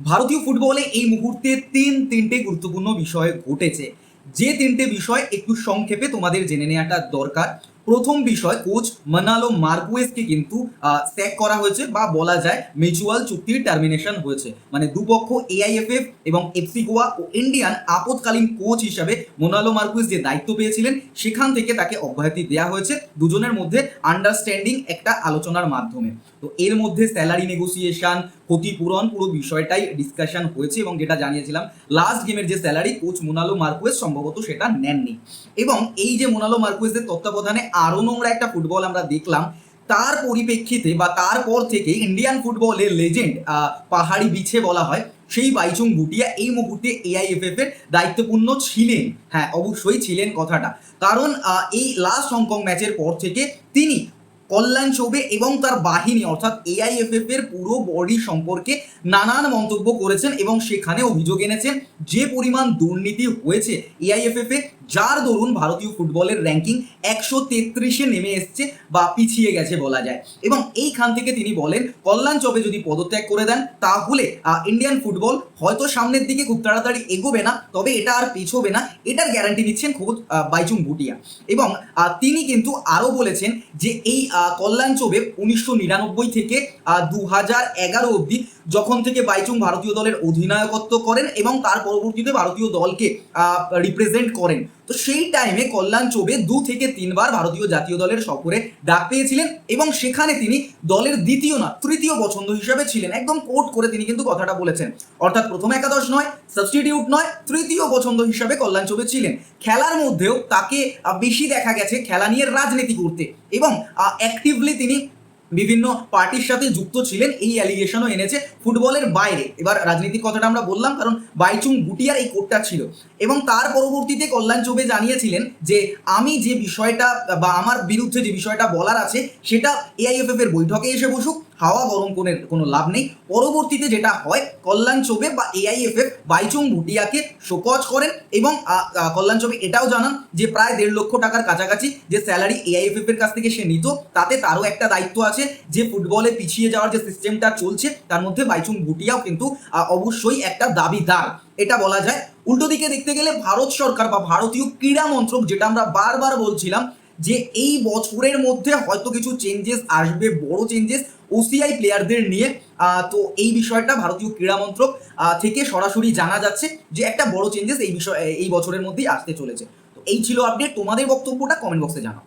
ভারতীয় ফুটবলে এই মুহূর্তে তিন তিনটে গুরুত্বপূর্ণ বিষয় ঘটেছে। যে তিনটে বিষয় একটু সংক্ষেপে তোমাদের জেনে নেওয়াটা দরকার। প্রথম বিষয়, কোচ মানালো মার্কুয়েসকে কিন্তু স্যাক করা হয়েছে বা বলা যায় মিউচুয়াল চুক্তির টার্মিনেশন হয়েছে। মানে দুপক্ষ এআইএফএফ এবং এফসি গোয়া ও ইন্ডিয়ান আপদকালীন কোচ হিসাবে মোনালো মার্কুয়েস যে দায়িত্ব পেয়েছিলেন, সেখান থেকে তাকে অব্যাহতি দেওয়া হয়েছে। দুজনের মধ্যে আন্ডারস্ট্যান্ডিং একটা আলোচনার মাধ্যমে। তো এর মধ্যে স্যালারি নেগোসিয়েশন ক্ষতিপূরণ পুরো বিষয়টাই ডিসকাশন হয়েছে এবং যেটা জানিয়েছিলাম লাস্ট গেমের যে স্যালারি কোচ মোনালো মার্কুয়েস সম্ভবত সেটা নেননি। এবং এই যে মোনালো মার্কুয়েসের তত্ত্বাবধানে আরও নোংরা একটা ফুটবল আমরা দেখলাম। তার পরিপ্রেক্ষিতে বা তারপর থেকে ইন্ডিয়ান ফুটবলের লেজেন্ড পাহাড়ি বিছে বলা হয়, সেই বাইচুং ভুটিয়া এই মুহূর্তে এআইএফএফ এর দায়িত্বপূর্ণ ছিলেন। হ্যাঁ অবশ্যই ছিলেন কথাটা। কারণ এই লাস্ট হংকং ম্যাচের পর থেকে তিনি কল্যাণ চৌবে এবং তার বাহিনী, অর্থাৎ এআইএফএফ এর পুরো বডি সম্পর্কে নানান মন্তব্য করেছেন এবং সেখানে অভিযোগ এনেছেন যে পরিমাণ দুর্নীতি হয়েছে এআইএফএফ এ। যার দরুন ভারতীয় ফুটবলের র্যাঙ্কিং একশো তেত্রিশে নেমে এসছে বা পিছিয়ে গেছে বলা যায়। এবং এইখান থেকে তিনি বলেন, কল্যাণ চবে যদি পদত্যাগ করে দেন, তাহলে ইন্ডিয়ান ফুটবল হয়তো সামনের দিকে খুব তাড়াতাড়ি এগোবে না, তবে এটা আর পিছোবে না, এটার গ্যারান্টি দিচ্ছেন খোদ বাইচুং ভুটিয়া। এবং তিনি কিন্তু আরও বলেছেন যে এই কল্যাণ চবে উনিশশো নিরানব্বই থেকে দু হাজার এগারো অবধি যখন থেকে বাইচুং ভারতীয় দলের অধিনায়কত্ব করেন এবং তার পরবর্তীতে ভারতীয় দলকে রিপ্রেজেন্ট করেন তো সেই টাইমে কল্যাণ চোবে দু থেকে তিনবার ভারতীয় জাতীয় দলের সফরে ডাক পেয়েছিলেন এবং সেখানে তিনি দলের দ্বিতীয় না, তৃতীয় পছন্দ হিসাবে ছিলেন। একদম কোট করে তিনি কিন্তু কথাটা বলেছেন। অর্থাৎ প্রথম একাদশ নয় সাবস্টিটিউট নয়, তৃতীয় পছন্দ হিসাবে কল্যাণ চোবে ছিলেন। খেলার মধ্যেও তাকে বেশি দেখা গেছে, খেলা নিয়ে রাজনীতি করতে এবং অ্যাক্টিভলি তিনি বিভিন্ন পার্টির সাথে যুক্ত ছিলেন, এই অ্যালিগেশনও এনেছে ফুটবলের বাইরে। এবার রাজনীতির কথাটা আমরা বললাম, কারণ বাইচুং গুটিয়ার এই কোর্টটা ছিল। এবং তার পরবর্তীতে কল্যাণ চৌবে জানিয়েছিলেন যে, আমি যে বিষয়টা বা আমার বিরুদ্ধে যে বিষয়টা বলার আছে, সেটা এআইএফএফ এর বৈঠকে এসে বসুক হাওয়া গরম কোনের কোনো লাভ নেই। পরবর্তীতে যেটা হয়, কল্যাণ চৌবে বা এআইএফএফ বাইচুং ভুটিয়াকে শোকজ করেন এবং কল্যাণ চৌবে এটাও জানান যে প্রায় দেড় লক্ষ টাকার কাছাকাছি যে স্যালারি এআইএফএফ এর কাছ থেকে সে নিত, তাতে তারও একটা দায়িত্ব আছে যে ফুটবলে পিছিয়ে যাওয়ার যে সিস্টেমটা চলছে, তার মধ্যে বাইচুং ভুটিয়াও কিন্তু অবশ্যই একটা দাবিদার। এটা বলা যায়। উল্টো দিকে দেখতে গেলে ভারত সরকার বা ভারতীয় ক্রীড়া মন্ত্রক, যেটা আমরা বারবার বলছিলাম যে এই বছরের মধ্যে হয়তো কিছু চেঞ্জেস আসবে, বড় চেঞ্জেস ওসিআই প্লেয়ারদের নিয়ে। তো এই বিষয়টা ভারতীয় ক্রীড়া মন্ত্রক থেকে সরাসরি জানা যাচ্ছে যে একটা বড় চেঞ্জেস এই বিষয়, এই বছরের মধ্যেই আসতে চলেছে। তো এই ছিল আপডেট তোমাদের বক্তব্যটা কমেন্ট বক্সে জানাও।